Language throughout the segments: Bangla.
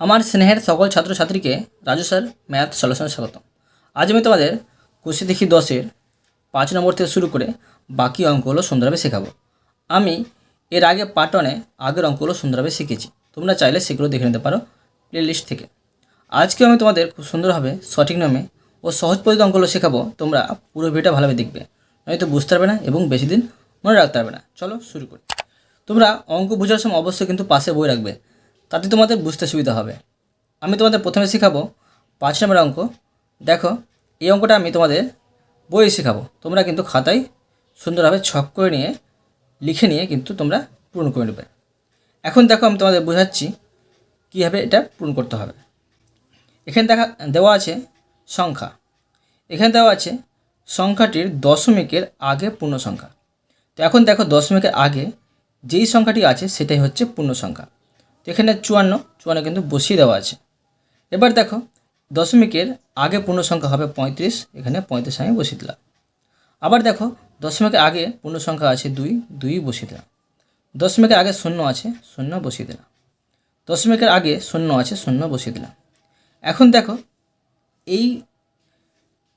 আমার স্নেহের সকল ছাত্রছাত্রীকে রাজু স্যার ম্যাথ সলিউশনে স্বাগত আজ আমি তোমাদের কুশি দেখি দশের পাঁচ নম্বর থেকে শুরু করে বাকি অঙ্কগুলো সুন্দরভাবে শেখাবো। আমি এর আগে পাটনে আগের অঙ্কগুলো সুন্দরভাবে শিখেছি। তোমরা চাইলে সেগুলো দেখে নিতে পারো প্লেলিস্ট থেকে। আজকে আমি তোমাদের খুব সুন্দরভাবে সঠিক নামে ও সহজ পদ্ধতি অঙ্কগুলো শেখাবো। তোমরা পুরো ভিডিওটা ভালোভাবে দেখবে। নয়তো বুঝতে পারবে না এবং বেশি দিন মনে রাখতে পারবে না। চলো শুরু করি। তোমরা অঙ্ক বোঝার সময় অবশ্যই কিন্তু পাশে বই রাখবে। তাতে তোমাদের বুঝতে সুবিধা হবে। আমি তোমাদের প্রথমে শেখাবো পাঁচ নম্বর অঙ্ক। দেখো, এই অঙ্কটা আমি তোমাদের বইয়ে শেখাবো। তোমরা কিন্তু খাতায় সুন্দরভাবে ছক করে নিয়ে, লিখে নিয়ে কিন্তু তোমরা পূরণ করে নেবে। এখন দেখো, আমি তোমাদের বোঝাচ্ছি কীভাবে এটা পূরণ করতে হবে। এখানে দেখা, দেওয়া আছে সংখ্যা। এখানে দেওয়া আছে সংখ্যাটির দশমিকের আগে পূর্ণ সংখ্যা তো এখন দেখো, দশমিকের আগে যেই সংখ্যাটি আছে, সেটাই হচ্ছে পূর্ণ সংখ্যা এখানে চুয়ান্ন চুয়ান্ন কিন্তু বসিয়ে দেওয়া আছে। এবার দেখো, দশমিকের আগে পূর্ণ সংখ্যা হবে পঁয়ত্রিশ, এখানে পঁয়ত্রিশ আমি বসিয়ে দিলাম। আবার দেখো, দশমিকের আগে পূর্ণ সংখ্যা আছে দুই দুই বসিয়ে দিলাম। দশমিকের আগে শূন্য আছে, শূন্য বসিয়ে দিলাম। দশমিকের আগে শূন্য আছে, শূন্য বসিয়ে দিলাম। এখন দেখো, এই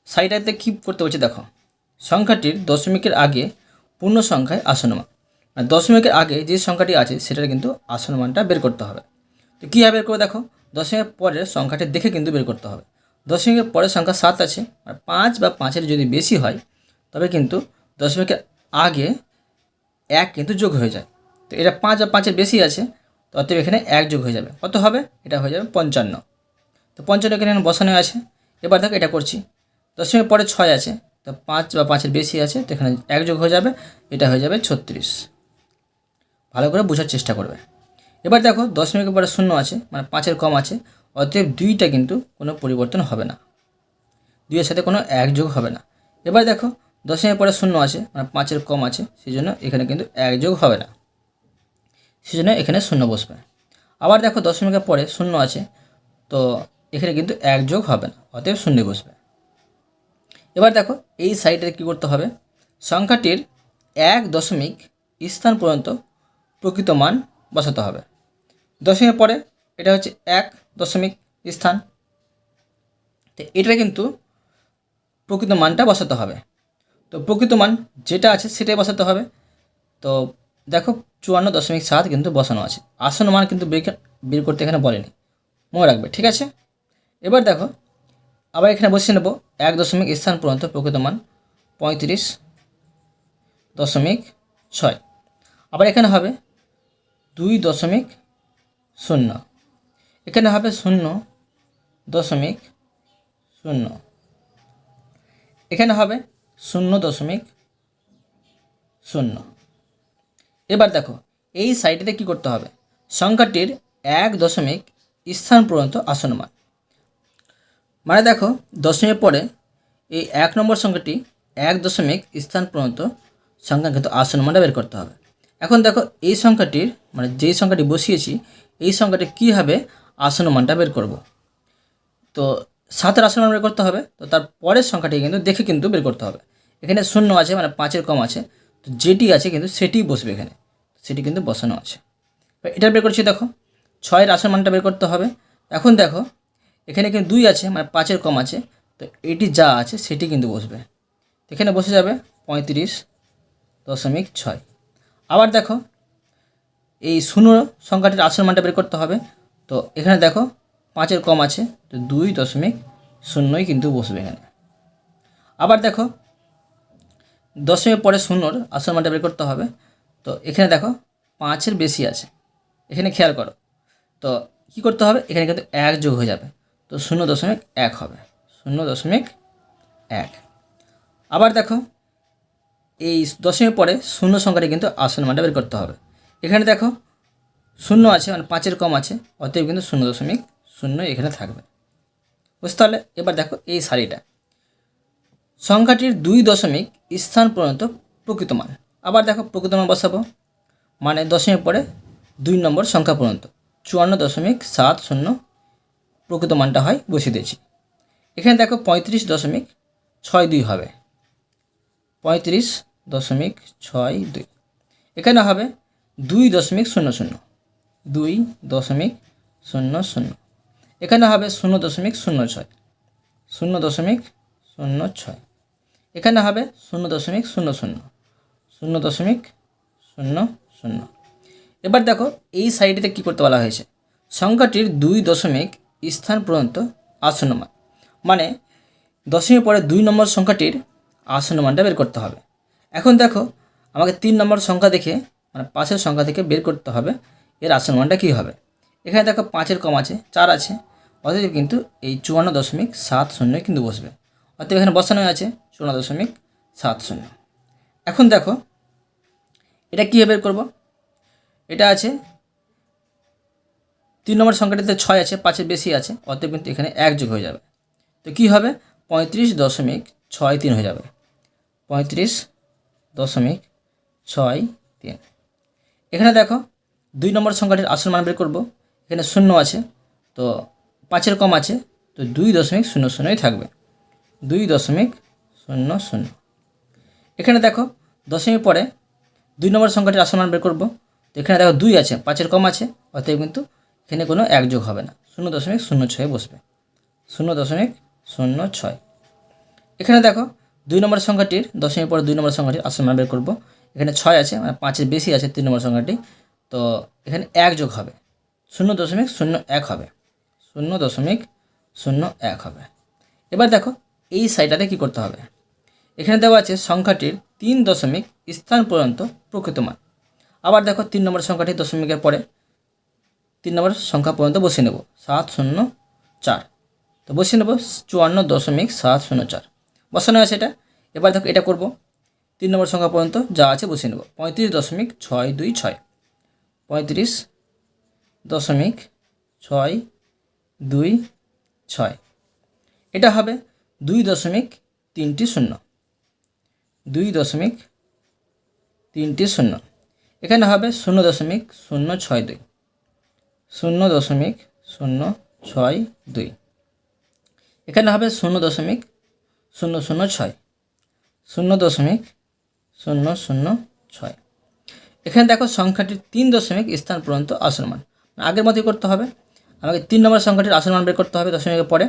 সাইডটাতে কী করতে বলছে দেখো, সংখ্যাটির দশমিকের আগে পূর্ণ সংখ্যায় আসনমান মানে দশমিকের আগে যে সংখ্যাটি আছে, সেটার কিন্তু আসনমানটা বের করতে হবে। তো কীভাবে বের করে দেখো, দশমিকের পরের সংখ্যাটি দেখে কিন্তু বের করতে হবে। দশমিকের পরের সংখ্যা সাত আছে, আর পাঁচ বা পাঁচের যদি বেশি হয়, তবে কিন্তু দশমিকের আগে এক কিন্তু যোগ হয়ে যায়। তো এটা পাঁচ বা পাঁচের বেশি আছে, তো অতএব এখানে এক যোগ হয়ে যাবে। কত হবে? এটা হয়ে যাবে পঞ্চান্ন। তো পঞ্চান্ন এখানে বসানো আছে। এবার দেখো এটা করছি। দশমিকের পরে ছয় আছে, তো পাঁচ বা পাঁচের বেশি আছে, তো এখানে এক যোগ হয়ে যাবে, এটা হয়ে যাবে ছত্রিশ। ভালো করে বোঝার চেষ্টা করবে। এবার দেখো দশমিকের পরে শূন্য আছে মানে পাঁচের কম আছে, অতএব দুইটা কিন্তু কোনো পরিবর্তন হবে না। দুইয়ের সাথে কোনো এক যোগ হবে না। এবার দেখো দশমিকের পরে শূন্য আছে মানে পাঁচের কম আছে সেই জন্য এখানে কিন্তু এক যোগ হবে না। সেই জন্য এখানে শূন্য বসবে। আবার দেখো দশমিকের পরে শূন্য আছে, তো এখানে কিন্তু এক যোগ হবে না, অতএব শূন্য বসবে। এবার দেখো, এই সাইডে কী করতে হবে? সংখ্যাটির এক দশমিক স্থান পর্যন্ত প্রকৃত মান বসাতে হবে। দশমিকের পরে এটা হচ্ছে এক দশমিক স্থান। তো এটা কিন্তু প্রকৃত মানটা বসাতে হবে। তো প্রকৃত মান যেটা আছে সেটাই বসাতে হবে। তো দেখো চুয়ান্ন দশমিক সাত কিন্তু বসানো আছে। আসন মান কিন্তু বের বের করতে এখানে বলেনি। মনে রাখবে, ঠিক আছে? এবার দেখো, আবার এখানে বসিয়ে নেব। এক দশমিক স্থান পর্যন্ত প্রকৃত মান পঁয়ত্রিশ দশমিক ছয়। আবার এখানে হবে দুই দশমিক শূন্য। এখানে হবে শূন্য দশমিক শূন্য। এখানে হবে শূন্য দশমিক শূন্য। এবার দেখো, এই সাইডেতে কি করতে হবে? সংখ্যাটির এক দশমিক স্থান পর্যন্ত আসনমান মানে। দেখো দশমিক পরে এই এক নম্বর সংখ্যাটি এক দশমিক স্থান পর্যন্ত সংখ্যা কিন্তু আসনমানটা বের করতে হবে। এখন দেখো, এই সংখ্যাটির মানে যেই সংখ্যাটি বসিয়েছি, এই সংখ্যাটি কীভাবে আসনমানটা বের করব। তো সাতের আসন মান বের করতে হবে। তো তার পরের সংখ্যাটি কিন্তু দেখে কিন্তু বের করতে হবে। এখানে শূন্য আছে মানে পাঁচের কম আছে। তো যেটি আছে কিন্তু সেটি বসবে এখানে। সেটি কিন্তু বসানো আছে। এটা বের করছি দেখো, ছয়ের আসন মানটা বের করতে হবে। এখন দেখো, এখানে কিন্তু দুই আছে মানে পাঁচের কম আছে। তো এটি যা আছে সেটি কিন্তু বসবে। এখানে বসে যাবে পঁয়ত্রিশ দশমিক ছয়। আবার দেখো, এই শূন্য সংখ্যাটির আসল মানটা বের করতে হবে। তো এখানে দেখো, পাঁচের কম আছে, তো দুই দশমিক শূন্যই কিন্তু বসবে এখানে। আবার দেখো দশমিক পরে শূন্যর আসল মানটা বের করতে হবে। তো এখানে দেখো, পাঁচের বেশি আছে। এখানে খেয়াল করো। তো কি করতে হবে? এখানে কিন্তু এক যোগ হয়ে যাবে। তো শূন্য দশমিক এক হবে। শূন্য দশমিক এক। আবার দেখো এই দশমীর পরে শূন্য সংখ্যাটি কিন্তু আসল মানটা বের করতে হবে। এখানে দেখো, শূন্য আছে মানে পাঁচের কম আছে, অতএব কিন্তু শূন্য দশমিক শূন্য এখানে থাকবে। বুঝতে পারলে? এবার দেখো এই সারিটা। সংখ্যাটির দুই দশমিক স্থান পর্যন্ত প্রকৃত মান। আবার দেখো প্রকৃত মান বসাবো। মানে দশমিক পরে দুই নম্বর সংখ্যা পর্যন্ত। চুয়ান্ন দশমিক সাত শূন্য প্রকৃত মানটা হয় বসিয়ে দিয়েছি। এখানে দেখো পঁয়ত্রিশ দশমিক ছয় দুই হবে। পঁয়ত্রিশ দশমিক ছয় দুই। এখানে হবে দুই দশমিক শূন্য শূন্য। দুই দশমিক শূন্য শূন্য। এখানে হবে শূন্য দশমিক শূন্য ছয়। শূন্য দশমিক শূন্য ছয়। এখানে হবে শূন্য দশমিক শূন্য শূন্য। শূন্য দশমিক শূন্য শূন্য। এবার দেখো এই সাইডেতে কী করতে বলা হয়েছে? সংখ্যাটির দুই দশমিক স্থান পর্যন্ত আসন্ন মান। মানে দশমিক পরে দুই নম্বর সংখ্যাটির আসন্ন মানটা বের করতে হবে। এখন দেখো, আমাকে তিন নম্বর সংখ্যা দেখে মানে পাঁচের সংখ্যা থেকে বের করতে হবে। এর আসন্ন মানটা কী হবে? এখানে দেখো পাঁচের কম আছে, চার আছে। অতএব কিন্তু এই চুয়ান্ন দশমিক সাত শূন্য কিন্তু বসবে। অতএব এখানে বসানো আছে, চুয়ান্ন দশমিক সাত শূন্য। এখন দেখো, এটা কীভাবে বের করব? এটা আছে, তিন নম্বর সংখ্যাটিতে ছয় আছে, পাঁচের বেশি আছে, অতএব কিন্তু এখানে এক যোগ হয়ে যাবে। তো কী হবে? পঁয়ত্রিশ দশমিক ছয় তিন হয়ে যাবে। পঁয়ত্রিশ দশমিক ছয় তিন। এখানে দেখো, দুই নম্বর সংখ্যাটির আসল মান বের করব। এখানে শূন্য আছে, তো পাঁচের কম আছে, তো দুই দশমিক শূন্য শূন্যই থাকবে। দুই দশমিক শূন্য শূন্য। এখানে দেখো দশমিক পরে দুই নম্বর সংখ্যাটির আসল মান বের করব। তো এখানে দেখো দুই আছে, পাঁচের কম আছে, অতএব কিন্তু এখানে কোনো এক যোগ হবে না। শূন্য দশমিক শূন্য ছয় বসবে। শূন্য দশমিক শূন্য ছয়। এখানে দেখো দুই নম্বর সংখ্যাটির দশমিক পরে দুই নম্বর সংখ্যাটির আসল মান বের করব। এখানে ছয় আছে মানে পাঁচের বেশি আছে তিন নম্বর সংখ্যাটি। তো এখানে এক যোগ হবে, শূন্য দশমিক শূন্য এক হবে, শূন্য দশমিক শূন্য এক হবে। এবার দেখো, এই সাইডটাতে কী করতে হবে? এখানে দেওয়া আছে সংখ্যাটির তিন দশমিক স্থান পর্যন্ত প্রকৃত মান। আবার দেখো, তিন নম্বর সংখ্যাটি দশমিকের পরে তিন নম্বর সংখ্যা পর্যন্ত বসিয়ে নেব, সাত শূন্য চার। তো বসিয়ে নেব চুয়ান্ন দশমিক সাত শূন্য চার। বসানো আছে এটা। এবার দেখো এটা করব। তিন নম্বর সংখ্যা পর্যন্ত যা আছে বসিয়ে নেব। পঁয়ত্রিশ দশমিক ছয় দুই ছয়। পঁয়ত্রিশ দশমিক ছয় দুই ছয়। এটা হবে দুই দশমিক তিনটি শূন্য। দুই দশমিক তিনটি শূন্য। এখানে হবে শূন্য দশমিক শূন্য ছয় দুই। শূন্য দশমিক শূন্য ছয় দুই। এখানে হবে শূন্য দশমিক শূন্য শূন্য ছয়। শূন্য দশমিক শূন্য শূন্য ছয়। এখানে দেখো সংখ্যাটির তিন দশমিক স্থান পর্যন্ত আসল মান। আগের মতোই করতে হবে। আমাকে তিন নম্বর সংখ্যাটির আসল মান বের করতে হবে দশমিকের পরে।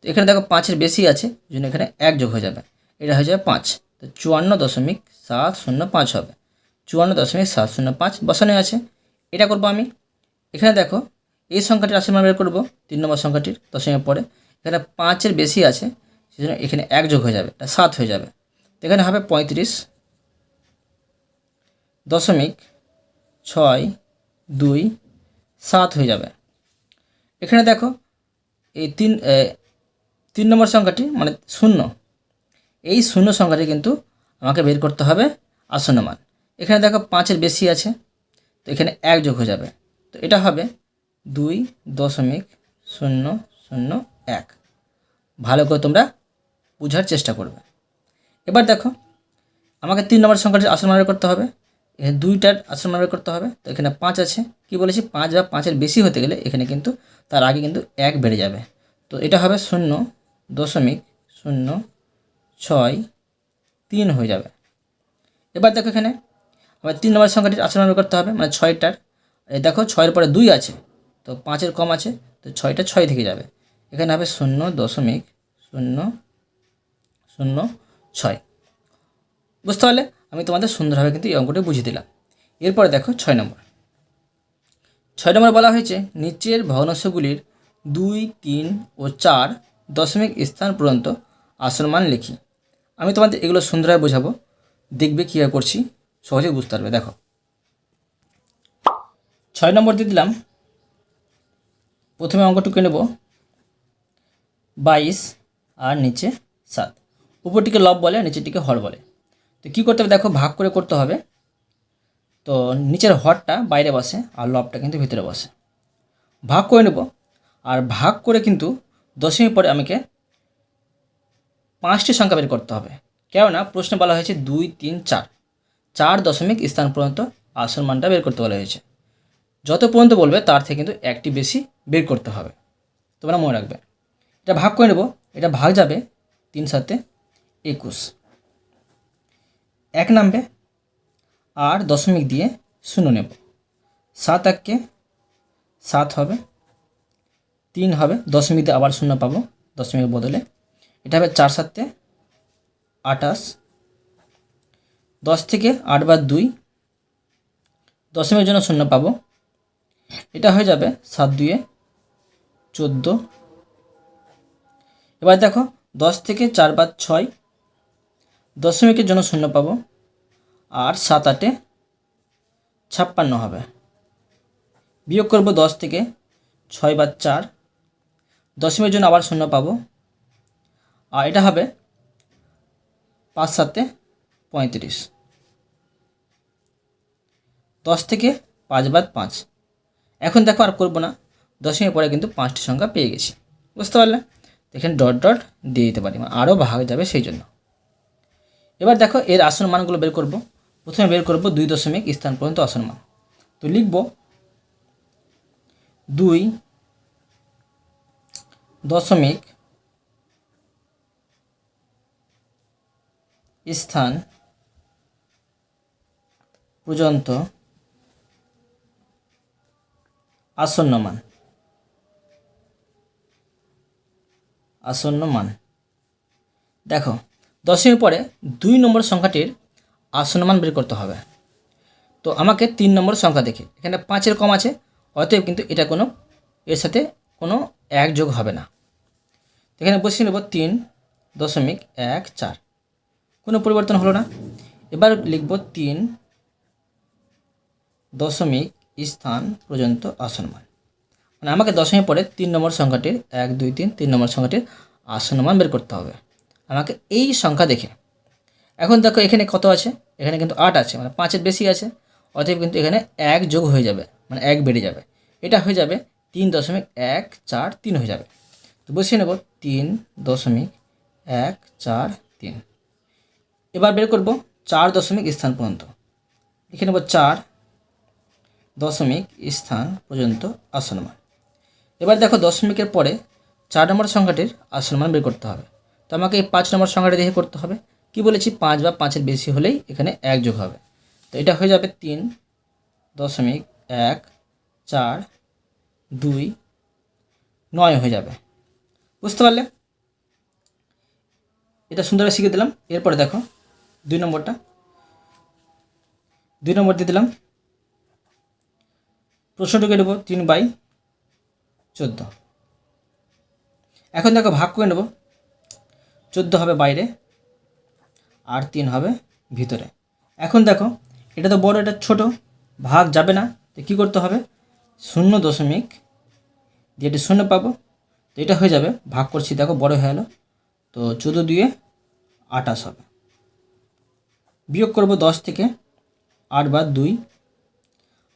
তো এখানে দেখো পাঁচের বেশি আছে, জন্য এখানে এক যোগ হয়ে যাবে। এটা হয়ে যাবে পাঁচ। তো চুয়ান্ন দশমিক সাত শূন্য পাঁচ হবে। চুয়ান্ন দশমিক সাত শূন্য পাঁচ বসানো আছে। এটা করব আমি। এখানে দেখো এই সংখ্যাটির আসল মান বের করব, তিন নম্বর সংখ্যাটির দশমিকের পরে। এখানে পাঁচের বেশি আছে সেজন্য এখানে এক যোগ হয়ে যাবে এটা সাত হয়ে যাবে। এখানে হবে পঁয়ত্রিশ। দশমিক ছয় দুই সাত হয়ে যাবে। এখানে দেখো, এই তিন তিন নম্বর সংখ্যাটি মানে শূন্য। এই শূন্য সংখ্যাটি কিন্তু আমাকে বের করতে হবে আসন্ন মান। এখানে দেখো পাঁচের বেশি আছে, তো এখানে এক যোগ হয়ে যাবে। তো এটা হবে দুই দশমিক শূন্য শূন্য এক। ভালো করে তোমরা বোঝার চেষ্টা করবে। এবার দেখো, আমাকে তিন নম্বর সংখ্যাটির আসল মান করতে হবে। এখানে দুইটার আসল মান করতে হবে। তো এখানে পাঁচ আছে। কি বলেছি? পাঁচ বা পাঁচের বেশি হতে গেলে এখানে কিন্তু তার আগে কিন্তু এক বেড়ে যাবে। তো এটা হবে শূন্য দশমিক শূন্য ছয় তিন হয়ে যাবে। এবার দেখো এখানে আবার তিন নম্বর সংখ্যাটির আসল করতে হবে মানে ছয়টার। দেখো, ছয়ের পরে দুই আছে, তো পাঁচের কম আছে, তো ছয়টা ছয় থেকে যাবে। এখানে হবে শূন্য দশমিক শূন্য শূন্য, ছয়। বুঝতে পারলে? আমি তোমাদের সুন্দরভাবে কিন্তু এই অঙ্কটি বুঝিয়ে দিলাম। এরপরে দেখো ছয় নম্বর। ছয় নম্বর বলা হয়েছে, নিচের ভগ্নাংশগুলির দুই, তিন ও চার দশমিক স্থান পর্যন্ত আসল মান লিখি। আমি তোমাদের এগুলো সুন্দরভাবে বোঝাবো। দেখবে কীভাবে করছি, সহজেই বুঝতে পারবে। দেখো। ছয় নম্বর দিয়ে দিলাম। প্রথমে অঙ্কটুকু নেব। বাইশ আর নিচে সাত। উপরটিকে লব বলে নিচেরটিকে হর বলে। তো কী করতে হবে? দেখো, ভাগ করে করতে হবে। তো নিচের হরটা বাইরে বসে আর লবটা কিন্তু ভিতরে বসে। ভাগ করে নেব। আর ভাগ করে কিন্তু দশমী পরে আমাকে পাঁচটি সংখ্যা বের করতে হবে। কেননা প্রশ্নে বলা হয়েছে দুই, তিন, চার। চার দশমিক স্থান পর্যন্ত আসল মানটা বের করতে বলা হয়েছে। যত পর্যন্ত বলবে, তার থেকে কিন্তু একটি বেশি বের করতে হবে। তোমরা মনে রাখবে। এটা ভাগ করে নেব। এটা ভাগ যাবে তিন সাথে একুশ। এক নামবে আর দশমিক দিয়ে শূন্য নেব। সাত এককে সাত হবে, তিন হবে, দশমিক দিয়ে আবার শূন্য পাবো, দশমিকের বদলে। এটা হবে চার সাতে আটাশ দশ থেকে আট বার দুই, দশমিকের জন্য শূন্য পাবো। এটা হয়ে যাবে সাত দুয়ে চোদ্দ। এবার দেখো, দশ থেকে চার বার ছয় দশমিকের জন্য শূন্য পাবো। আর সাত আটে ছাপ্পান্ন হবে। বিয়োগ করব দশ থেকে ছয় বার চার। দশমিকের জন্য আবার শূন্য পাবো। আর এটা হবে পাঁচ সাতে পঁয়ত্রিশ। দশ থেকে পাঁচ বাদ পাঁচ। এখন দেখো আর করব না। দশমিকের পরে কিন্তু পাঁচটি সংখ্যা পেয়ে গেছি। বুঝতে পারলে? এখানে ডট ডট দিয়ে দিতে পারি। মানে আরও ভাগ যাবে সেই জন্য। এবার দেখো এর আসন মানগুলো বের করব। প্রথমে বের করব দুই দশমিক স্থান পর্যন্ত আসন মান। তো লিখব দুই দশমিক স্থান পর্যন্ত আসন্ন মান। আসন্ন মান। দেখো দশমিক পরে দুই নম্বর সংখ্যাটির আসন্ন মান বের করতে হবে। তো আমাকে তিন নম্বর সংখ্যা দেখে। এখানে পাঁচের কম আছে, অতএব কিন্তু এটা কোনো, এর সাথে কোনো এক যোগ হবে না। এখানে বসিয়ে নেব তিন দশমিক এক চার। কোনো পরিবর্তন হলো না। এবার লিখব তিন দশমিক স্থান পর্যন্ত আসন মান আমাকে দশমিক পরে তিন নম্বর সংখ্যাটির এক, দুই, তিন তিন নম্বর সংখ্যাটির আসন মান বের করতে হবে। আমাকে এই সংখ্যা দেখে। এখন দেখো এখানে কত আছে? এখানে কিন্তু আট আছে মানে পাঁচের বেশি আছে, অতএব কিন্তু এখানে এক যোগ হয়ে যাবে মানে এক বেড়ে যাবে। এটা হয়ে যাবে তিন দশমিক এক চার তিন হয়ে যাবে। তো বসিয়ে নেব, তিন দশমিক এক চার তিন। এবার বের করব চার দশমিক স্থান পর্যন্ত। লিখে নেব চার দশমিক স্থান পর্যন্ত আসন মান। এবার দেখো দশমিকের পরে চার নম্বর সংখ্যাটির আসন মান বের করতে হবে। তো আমাকে এই পাঁচ নম্বর সংখ্যাটা দেখে করতে হবে। কি বলেছি? পাঁচ বা পাঁচের বেশি হলেই এখানে এক যোগ হবে। তো এটা হয়ে যাবে তিন দশমিক এক চার দুই নয় হয়ে যাবে। বুঝতে পারলে? এটা সুন্দরভাবে শিখে দিলাম। এরপরে দেখো, দুই নম্বরটা। দুই নম্বর দিয়ে দিলাম। প্রশ্নটুকে নেব তিন বাই চোদ্দ। এখন দেখো ভাগ করে নেব। চোদ্দ হবে বাইরে, আর তিন হবে ভিতরে। এখন দেখো, এটা তো বড়, এটা ছোট, ভাগ যাবে না, তো কী করতে হবে? শূন্য দশমিক, দিয়ে এটি শূন্য পাবো, তো এটা হয়ে যাবে, ভাগ করছি, দেখো বড় হয়ে গেলো, তো চোদ্দ দিয়ে আটাশ হবে। বিয়োগ করব দশ থেকে আট বার দুই,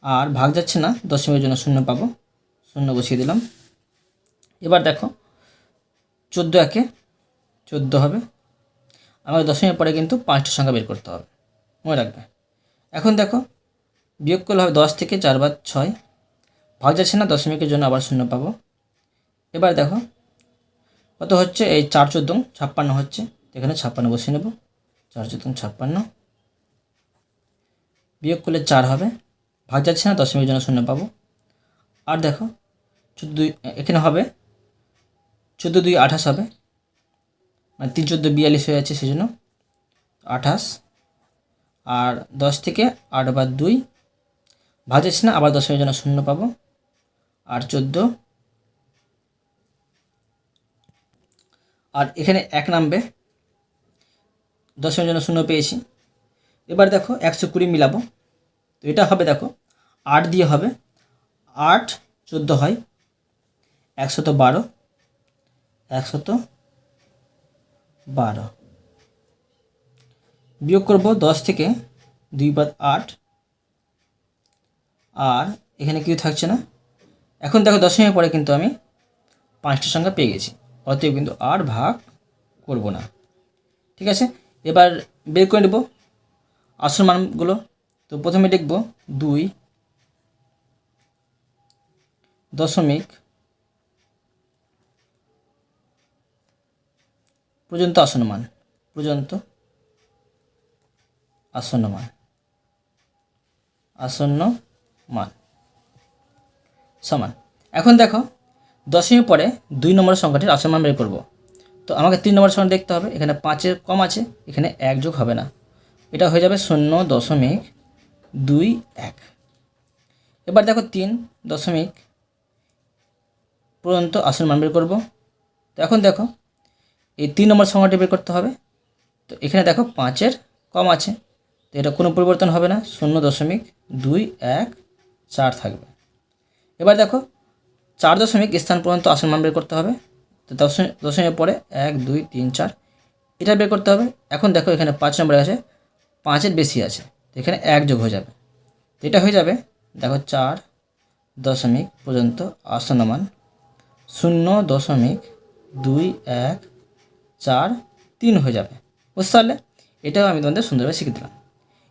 আর ভাগ যাচ্ছে না, দশমিকের জন্য শূন্য পাবো, শূন্য বসিয়ে দিলাম। এবার দেখো, চোদ্দ একে চোদ্দ হবে। আমাকে দশমিক পরে কিন্তু পাঁচটা সংখ্যা বের করতে হবে। মনে রাখবে। এখন দেখো বিয়োগ করলে হবে দশ থেকে চার বার ছয়। ভাগ যাচ্ছে না, দশমিকের জন্য আবার শূন্য পাবো। এবার দেখো, কত হচ্ছে? এই চার চোদ্দ ছাপ্পান্ন হচ্ছে। এখানে ছাপ্পান্ন বসিয়ে নেব। চার চোদ্দ ছাপ্পান্ন। বিয়োগ করলে চার হবে। ভাগ যাচ্ছে না, দশমিকের জন্য শূন্য পাবো। আর দেখো, চোদ্দ এখানে হবে, চোদ্দ দুই আঠাশ হবে। মানে তিন চোদ্দ বিয়াল্লিশ হয়ে যাচ্ছে সেজন্য আঠাশ। আর দশ থেকে আট বার দুই ভাগ যাচ্ছে না, আবার দশমিকের জন্য শূন্য পাবো। আর চোদ্দ। আর এখানে এক নামবে। দশমিকের জন্য শূন্য পেয়েছি। এবার দেখো একশো কুড়ি মিলাবো। তো এটা হবে দেখো আট দিয়ে হবে। আট চোদ্দ হয়। একশত বারো। একশত বারো। বিয়োগ করব দশ থেকে দুই বাদ আট। আর এখানে কিছু থাকছে না। এখন দেখো দশমিকের পরে কিন্তু আমি পাঁচটা সংখ্যা পেয়ে গেছি। অতএব কিন্তু আর ভাগ করব না। ঠিক আছে? এবার বের করে নেব আসল মানগুলো। তো প্রথমে লিখব দুই দশমিক পর্যন্ত আসন্ন মান, পর্যন্ত আসন্ন মান আসন্ন মান, সমান। এখন দেখো, দশমীর পরে দুই নম্বর সংখ্যাটির আসল মান বের করব। তো আমাকে তিন নম্বর সংখ্যা দেখতে হবে, এখানে পাঁচের কম আছে, এখানে এক যোগ হবে না। এটা হয়ে যাবে শূন্য দশমিক দুই এক। এবার দেখো তিন দশমিক পর্যন্ত আসল মান বের করব। তো এখন দেখো এই তিন নম্বর সংখ্যাটি বের করতে হবে। তো এখানে দেখো পাঁচের কম আছে। তো এটা কোনো পরিবর্তন হবে না, শূন্য দশমিক দুই এক চার থাকবে। এবার দেখো, চার দশমিক স্থান পর্যন্ত আসল মান বের করতে হবে। তো দশমিক, দশমিকের পরে এক, দুই, তিন, চার, এটা বের করতে হবে। এখন দেখো এখানে পাঁচ নম্বরে আছে, পাঁচের বেশি আছে। তো এখানে এক যোগ হয়ে যাবে। তো এটা হয়ে যাবে, দেখো চার দশমিক পর্যন্ত আসন্ন মান শূন্য দশমিক দুই এক চার, তিন হয়ে যাবে। বুঝতে পারলে? এটাও আমি তোমাদের সুন্দরভাবে শিখে দিলাম।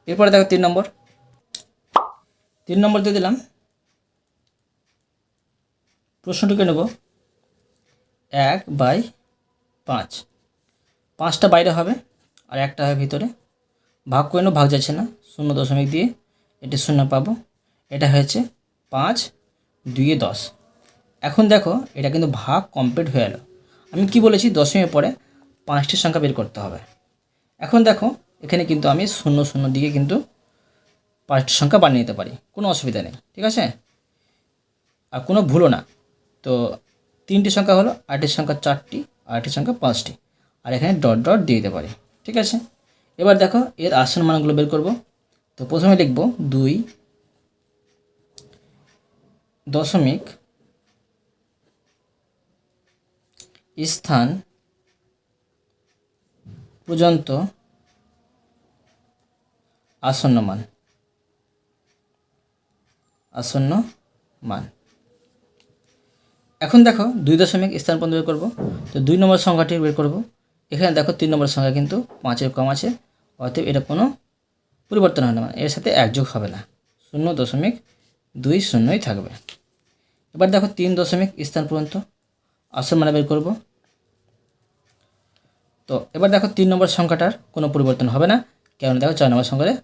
এরপরে দেখো তিন নম্বর। তিন নম্বর দিয়ে দিলাম। প্রশ্নটিকে নেব। এক বাই পাঁচ। পাঁচটা বাইরে হবে আর একটা হবে ভিতরে। ভাগ করে নেব ভাগ যাচ্ছে না। শূন্য দশমিক দিয়ে এটি শূন্য পাবো। এটা হয়েছে পাঁচ, দুইয়ে দশ। এখন দেখো, এটা কিন্তু ভাগ কমপ্লিট হয়ে গেল আমি কি বলেছি? দশমীর পরে পাঁচটি সংখ্যা বের করতে হবে। এখন দেখো, এখানে কিন্তু আমি শূন্য শূন্য দিকে কিন্তু পাঁচটি সংখ্যা বানিয়ে নিতে পারি। কোনো অসুবিধা নেই, ঠিক আছে? আর কোনো ভুলও না। তো তিনটি সংখ্যা হলো আটটির সংখ্যা চারটি আটটির সংখ্যা পাঁচটি। আর এখানে ডট ডট দিয়ে দিতে পারি, ঠিক আছে? এবার দেখো, এর আসন মানগুলো বের করব। তো প্রথমে লিখব দুই দশমিক স্থান পর্যন্ত আসন্ন মান আসন্ন মান এখন দেখো দুই দশমিক স্থান পর্যন্ত বের করব। তো দুই নম্বর সংখ্যাটি বের করব। এখানে দেখো তিন নম্বর সংখ্যা কিন্তু পাঁচের কম আছে। অতএব এটা কোনো পরিবর্তন হবে না মানে এর সাথে একযোগ হবে না। শূন্য দশমিক দুই শূন্যই থাকবে। এবার দেখো তিন দশমিক স্থান পর্যন্ত আসল মানে বের করব। তো এবার দেখো তিন নম্বর সংখ্যাটার কোনো পরিবর্তন হবে না কেন দেখো চার নম্বর সংখ্যাতে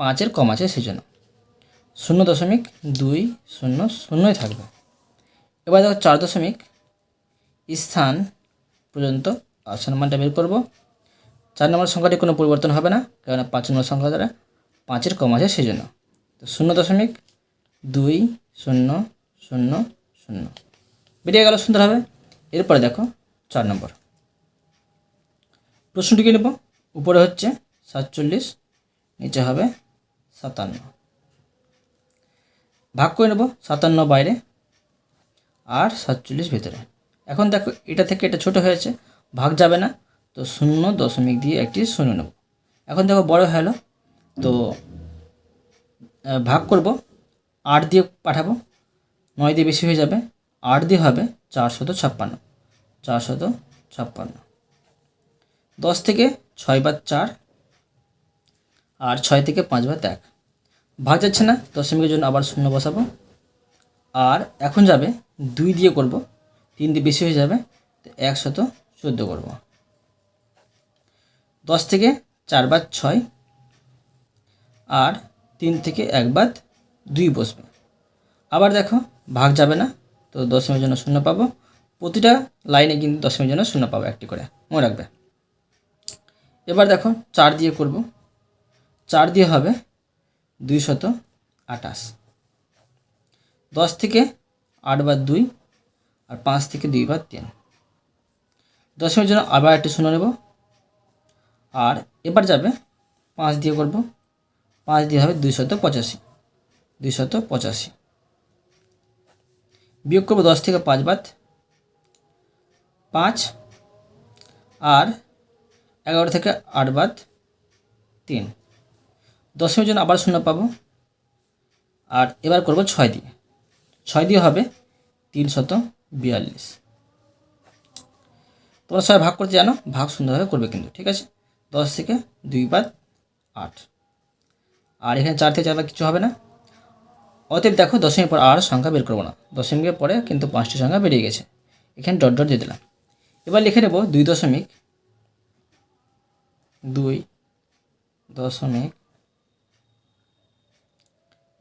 পাঁচের কম আছে সেই জন্য শূন্য দশমিক দুই শূন্য শূন্যই থাকবে। এবার দেখো চার দশমিক স্থান পর্যন্ত আসন মানটা বের করব। চার নম্বর সংখ্যাটি কোনো পরিবর্তন হবে না, কেননা পাঁচ নম্বর সংখ্যা দ্বারা পাঁচের কম আছে সেই জন্য তো শূন্য দশমিক দুই শূন্য শূন্য শূন্য। বেরিয়ে গেল সুন্দরভাবে। এরপরে দেখো চার নম্বর। প্রশ্নটিকে নেব? উপরে হচ্ছে সাতচল্লিশ, নিচে হবে সাতান্ন। ভাগ করে নেব সাতান্ন বাইরে আর সাতচল্লিশ ভেতরে। এখন দেখো, এটা থেকে এটা ছোট হয়েছে, ভাগ যাবে না, তো শূন্য দশমিক দিয়ে একটি শূন্য নেব। এখন দেখো, বড় গেলো, তো ভাগ করব, আট দিয়ে পাঠাবো, নয় দিয়ে বেশি হয়ে যাবে, আট দিয়ে হবে চারশত ছাপ্পান্ন চারশত ছাপ্পান্ন। দশ থেকে ছয় বার চার আর ছয় থেকে পাঁচ বার এক। ভাগ যাচ্ছে না দশমিকের জন্য আবার শূন্য বসাবো। আর এখন যাবে দুই দিয়ে করব, তিন দিয়ে বেশি হয়ে যাবে, তো একশত চোদ্দ করব। দশ থেকে চার বার ছয় আর তিন থেকে এক বাদ দুই বসবে। আবার দেখো, ভাগ যাবে না, তো দশমের জন্য শূন্য পাবো। প্রতিটা লাইনে কিন্তু দশমের জন্য শূন্য পাবো একটি করে। মনে রাখবে। এবার দেখো চার দিয়ে করব। চার দিয়ে হবে দুইশত আঠাশ। দশ থেকে আট বার দুই আর পাঁচ থেকে দুই বার তিন। দশমের জন্য আবার একটি শূন্য নেব। আর এবার যাবে পাঁচ দিয়ে করব। পাঁচ দিয়ে হবে দুইশত পঁচাশি। দুইশত পঁচাশি। বিয়োগ করব দশ থেকে পাঁচ বাদ পাঁচ। আর এগারো থেকে আট বাদ তিন। দশমের জন্য আবার শূন্য পাবো। আর এবার করব ছয় দিয়ে। ছয় দিয়ে হবে তিনশত বিয়াল্লিশ। তোমরা সবাই ভাগ করতে জানো, ভাগ সুন্দরভাবে করবে কিন্তু, ঠিক আছে? দশ থেকে দুই বাদ আট। আর এখানে চার থেকে চার কিছু হবে না। অতএব দেখো, দশমীর পর আর সংখ্যা বের করব না। দশমিকের পরে কিন্তু পাঁচটি সংখ্যা বেরিয়ে গেছে। এখানে ডট ডট দিয়ে দিলাম। এবার লিখে নেব দুই দশমিক দুই দশমিক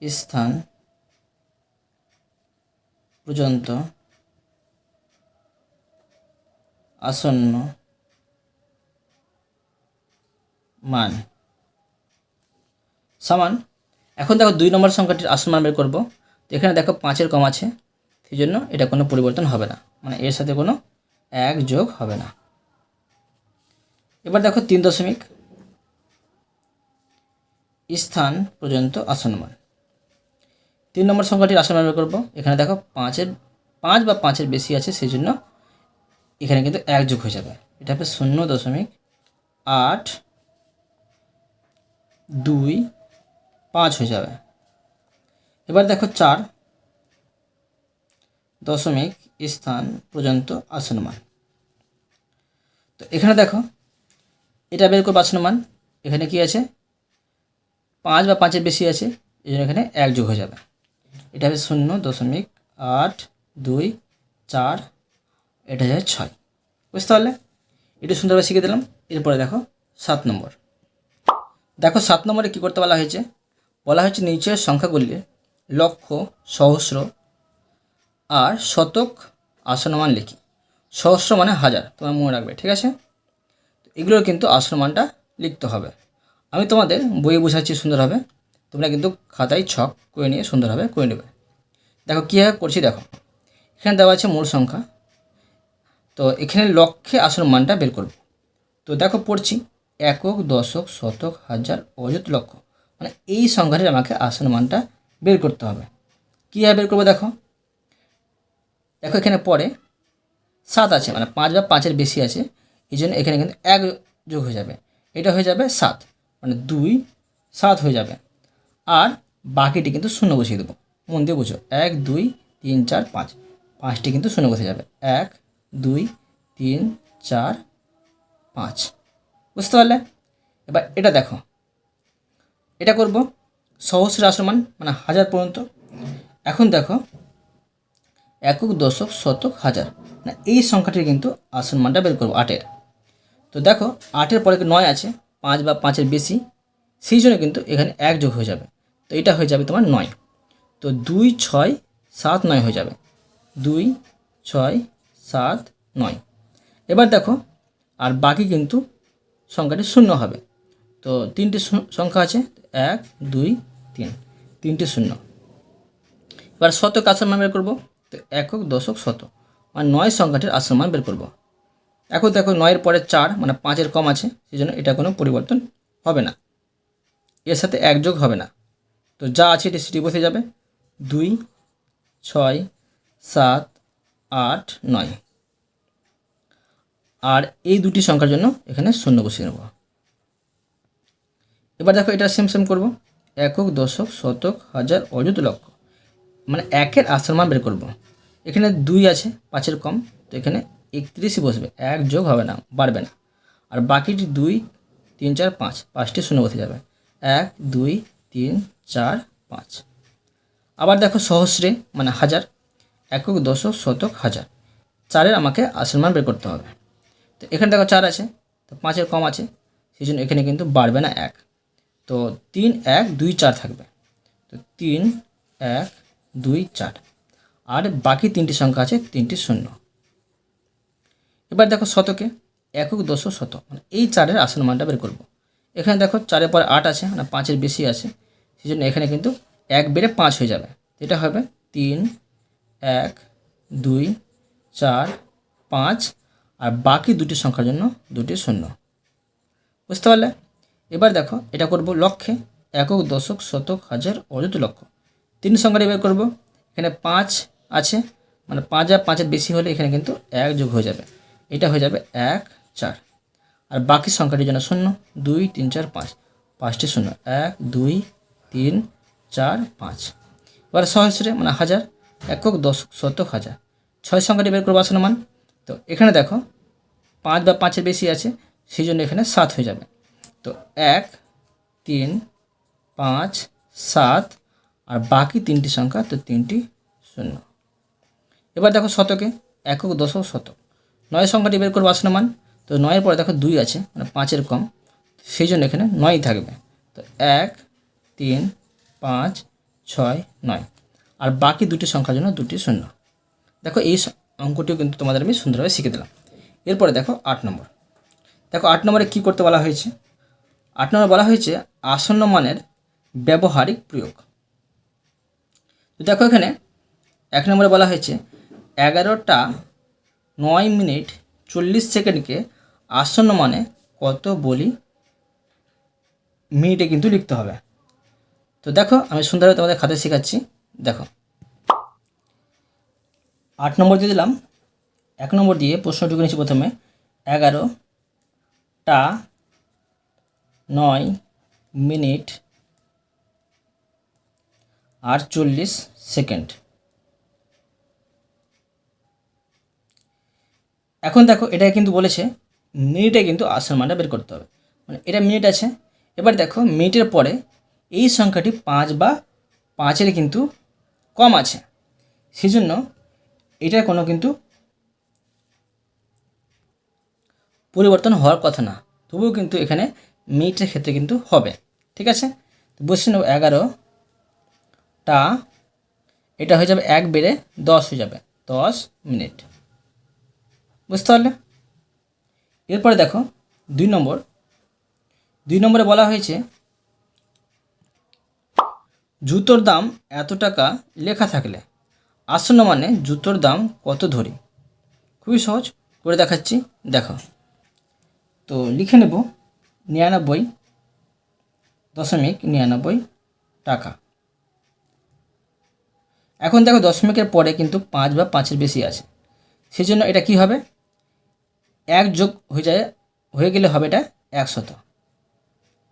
স্থান পর্যন্ত আসন্ন মান। সমান, এখন দেখো দুই নম্বর সংখ্যাটির আসল মান বের করব। এখানে দেখো পাঁচের কম আছে, সেই জন্য এটা কোনো পরিবর্তন হবে না। মানে এর সাথে কোনো এক যোগ হবে না। এবার দেখো তিন দশমিক স্থান পর্যন্ত আসন মান তিন নম্বর সংখ্যাটির আসন মান বের করব। এখানে দেখো পাঁচের, পাঁচ বা পাঁচের বেশি আছে সেই জন্য এখানে কিন্তু এক যোগ হয়ে যাবে। এটা হবে শূন্য দশমিক আট দুই পাঁচ হয়ে যাবে। এবার দেখো চার দশমিক স্থান পর্যন্ত আসন মান তো এখানে দেখো এটা বের করব আসন মান এখানে কি আছে? পাঁচ বা পাঁচের বেশি আছে, এই জন্য এখানে এক যোগ হয়ে যাবে। এটা হবে শূন্য দশমিক আট দুই চার, এটা যায় ছয়। বুঝতে পারলে? একটু সুন্দরভাবে শিখে দিলাম। এরপরে দেখো, সাত নম্বর। দেখো, সাত নম্বরে কী করতে বলা হয়েছে? বলা হয়েছে নিচের সংখ্যাগুলি লক্ষ সহস্র আর শতক আসনমান লিখি। সহস্র মানে হাজার, তোমার মনে রাখবে, ঠিক আছে? এগুলোর কিন্তু আসনমানটা লিখতে হবে। আমি তোমাদের বইয়ে বোঝাচ্ছি সুন্দরভাবে তোমরা কিন্তু খাতায় ছক করে নিয়ে সুন্দরভাবে করে নেবে। দেখো কীভাবে করছি দেখো। এখানে দেওয়া আছে মূল সংখ্যা। তো এখানে লক্ষ্যে আসল মানটা বের করব। তো দেখো পড়ছি একক, দশক, শতক, হাজার, অযুত লক্ষ মানে এই সংখ্যাটির আমাকে আসল মানটা বের করতে হবে। কীভাবে বের করব দেখো? দেখো এখানে পরে সাত আছে মানে পাঁচ বা পাঁচের বেশি আছে। এই জন্য এখানে কিন্তু এক যোগ হয়ে যাবে। এটা হয়ে যাবে সাত। মানে দুই, সাত হয়ে যাবে। আর বাকিটি কিন্তু শূন্য বসিয়ে দেবো। মন দিয়ে বুঝো। এক, দুই, তিন, চার, পাঁচ। পাঁচটি কিন্তু শূন্য বসে যাবে। এক, দুই, তিন, চার, পাঁচ। বুঝতে পারলে? এবার এটা দেখো। এটা করব সহস্র আসমান মানে হাজার পর্যন্ত। এখন দেখো, একক, দশক, শতক, হাজার। না এই সংখ্যাটির কিন্তু আসন মানটা বের করব আটের। তো দেখো, আটের পরে নয় আছে? পাঁচ বা পাঁচের বেশি, সেই জন্য কিন্তু এখানে এক যোগ হয়ে যাবে। তো এটা হয়ে যাবে তোমার নয়। তো দুই, ছয়, সাত, নয় হয়ে যাবে। দুই, ছয়, সাত, নয়। এবার দেখো, আর বাকি কিন্তু সংখ্যাটি শূন্য হবে। তো তিনটি সংখ্যা আছে, এক, দুই, তিন। তিনটি শূন্য। এবার শতক আসল মান বের করব। তো একক, দশক শত মানে নয় সংখ্যাটির আসল মান বের করব। এখন দেখো নয়ের পরে চার মানে পাঁচের কম আছে সেই জন্য এটা কোনো পরিবর্তন হবে না। এর সাথে এক যোগ হবে না। তো যা আছে এটি সেটি বসে যাবে। দুই, ছয়, সাত, আট, নয়। আর এই দুটি সংখ্যার জন্য এখানে শূন্য বসিয়ে নেব। এবার দেখো এটা সেম সেম করব। একক, দশক, শতক, হাজার, অযুত, লক্ষ। মানে একের আসল মান বের করব। এখানে দুই আছে, পাঁচের কম, তো এখানে একত্রিশই বসবে, এক যোগ হবে না, বাড়বে না। আর বাকিটি দুই, তিন, চার, পাঁচ, পাঁচটি শূন্য বসে যাবে। এক, দুই, তিন, চার, পাঁচ। আবার দেখো সহস্রে মানে হাজার, একক দশক শতক হাজার। চারের আমাকে আসল মান বের করতে হবে। তো এখানে দেখো চার আছে, তো পাঁচের কম আছে, সেই জন্য এখানে কিন্তু বাড়বে না এক। তো তিন, এক, দুই, চার থাকবে। তো তিন, এক, দুই, চার। আর বাকি তিনটি সংখ্যা আছে, তিনটি শূন্য। এবার দেখো শতকে, একক দশ শত। মানে এই চারের আসল মানটা বের করব। এখানে দেখো চারের পর আট আছে মানে পাঁচের বেশি আছে। সেই জন্য এখানে কিন্তু এক বেড়ে পাঁচ হয়ে যাবে। এটা হবে তিন, এক, দুই, চার, পাঁচ, আর বাকি দুটি সংখ্যার জন্য দুটি শূন্য। বুঝতে পারলে? এবার দেখো এটা করব লক্ষ্যে। একক দশক, শতক, হাজার অযুত লক্ষ তিন সংখ্যাটি বের করব। এখানে পাঁচ আছে মানে পাঁচ আর পাঁচের বেশি হলে এখানে কিন্তু এক যোগ হয়ে যাবে। এটা হয়ে যাবে এক, চার। আর বাকি সংখ্যাটির জন্য শূন্য, দুই, তিন, চার, পাঁচ। পাঁচটি শূন্য, এক, দুই, তিন, চার, পাঁচ। এবার সহস্রে মানে হাজার, একক দশক শতক হাজার। ছয় সংখ্যাটি বের করব আসলে মান। তো এখানে দেখো, পাঁচ বা পাঁচের বেশি আছে, সেই জন্য এখানে সাত হয়ে যাবে। তো এক, তিন, পাঁচ, সাত, আর বাকি তিনটি সংখ্যা তো তিনটি শূন্য। এবার দেখো শতকে, একক দশক শতক। নয় সংখ্যাটি বের করব আসলে মান তো নয়ের পরে দেখো দুই আছে মানে পাঁচের কম। সেই জন্য এখানে নয় থাকবে। তো এক, তিন, পাঁচ, ছয়, নয়। আর বাকি দুটি সংখ্যার জন্য দুটি শূন্য। দেখো এই অঙ্কটিও কিন্তু তোমাদের আমি সুন্দরভাবে শিখে দিলাম। এরপরে দেখো আট নম্বর। দেখো আট নম্বরে কী করতে বলা হয়েছে? আট নম্বর বলা হয়েছে আসন্ন মানের ব্যবহারিক প্রয়োগ। তো দেখো এখানে এক নম্বরে বলা হয়েছে এগারোটা নয় মিনিট চল্লিশ সেকেন্ডকে আসন্ন মানে কত বলি মিনিটে কিন্তু লিখতে হবে। তো দেখো, আমি সুন্দরভাবে তোমাদের খাতা শেখাচ্ছি। দেখো। আট নম্বর দিয়ে দিলাম। এক নম্বর দিয়ে প্রশ্নটুকু নিচ্ছি প্রথমে। এগারো টা নয় মিনিট আর চল্লিশ সেকেন্ড। এখন দেখো এটা কিন্তু বলেছে মিনিটে কিন্তু আসল মানটা বের করতে হবে। মানে এটা মিনিট আছে। এবার দেখো মিনিটের পরে এই সংখ্যাটি পাঁচ বা পাঁচের কিন্তু কম আছে। সেজন্য এটার কোনো কিন্তু পরিবর্তন হওয়ার কথা না। তবুও কিন্তু এখানে মিনিটের ক্ষেত্রে কিন্তু হবে। ঠিক আছে? বসে নেব এগারোটা এটা হয়ে যাবে এক বেড়ে দশ হয়ে যাবে। দশ মিনিট বুঝতে পারলে? এরপরে দেখো, দুই নম্বর। দুই নম্বরে বলা হয়েছে, জুতোর দাম এত টাকা লেখা থাকলে, আসন্ন মানে জুতোর দাম কত ধরি? খুবই সহজ, করে দেখাচ্ছি। দেখো, তো লিখে নেব, নিরানব্বই দশমিক নিরানব্বই টাকা। এখন দেখো দশমিকের পরে কিন্তু পাঁচ বা পাঁচের বেশি আছে। সেজন্য এটা কি হবে? এক যোগ হয়ে যায়, হয়ে গেলে হবে এটা একশত।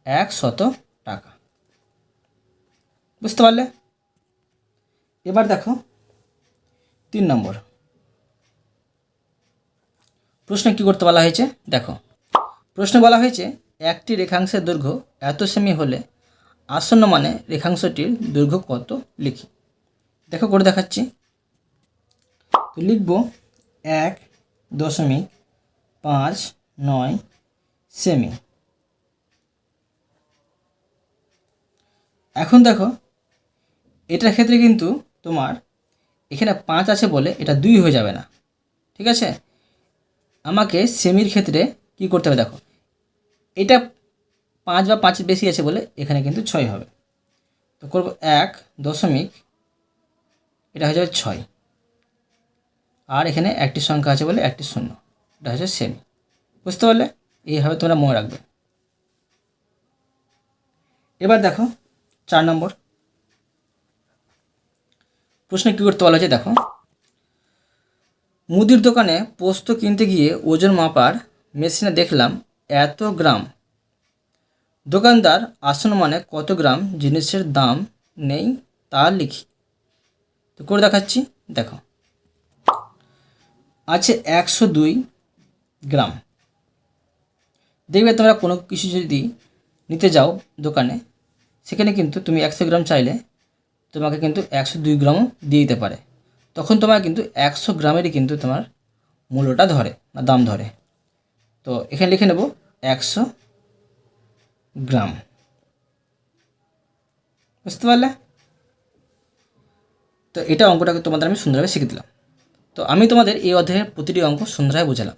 একশত টাকা। বুঝতে পারলে? এবার দেখো, তিন নম্বর। প্রশ্নে কী করতে বলা হয়েছে? দেখো, প্রশ্নে বলা হয়েছে, একটি রেখাংশের দৈর্ঘ্য এত সেমি হলে আসন্ন মানে রেখাংশটির দৈর্ঘ্য কত লিখি? দেখো, করে দেখাচ্ছি। তো লিখব এক দশমিক পাঁচ, নয়, সেমি। এখন দেখো, এটার ক্ষেত্রে কিন্তু তোমার এখানে পাঁচ আছে বলে এটা দুই হয়ে যাবে না। ঠিক আছে? আমাকে সেমির ক্ষেত্রে কি করতে হবে দেখো, এটা পাঁচ বা পাঁচের বেশি আছে বলে এখানে কিন্তু ছয় হবে। তো করব এক দশমিক, এটা হয়ে যাবে ছয়। আর এখানে একটি সংখ্যা আছে বলে একটি শূন্য। এটা হচ্ছে সেমি বুঝতে পারলে? এইভাবে তোমরা মনে রাখবে। এবার দেখো, চার নম্বর। প্রশ্নে কী করতে বলা দেখো। মুদির দোকানে পোস্ত কিনতে গিয়ে ওজন মাপার মেশিনে দেখলাম এত গ্রাম। দোকানদার আসন মানে কত গ্রাম, জিনিসের দাম নেই তা লিখি। তো করে দেখাচ্ছি। দেখো। আছে একশো দুই গ্রাম। দেখবে তোমরা কোনো কিছু যদি নিতে যাও দোকানে, সেখানে কিন্তু তুমি একশো গ্রাম চাইলে তোমাকে কিন্তু একশো দুই গ্রামও দিয়ে দিতে পারে। তখন তোমার কিন্তু একশো গ্রামেরই কিন্তু তোমার মূল্যটা ধরে না দাম ধরে। তো এখানে লিখে নেব একশো গ্রাম। বুঝতে পারলে? তো এটা অঙ্কটাকে তোমাদের আমি সুন্দরভাবে শিখে দিলাম। তো আমি তোমাদের এই অধ্যায়ের প্রতিটি অঙ্ক সুন্দরভাবে বোঝালাম।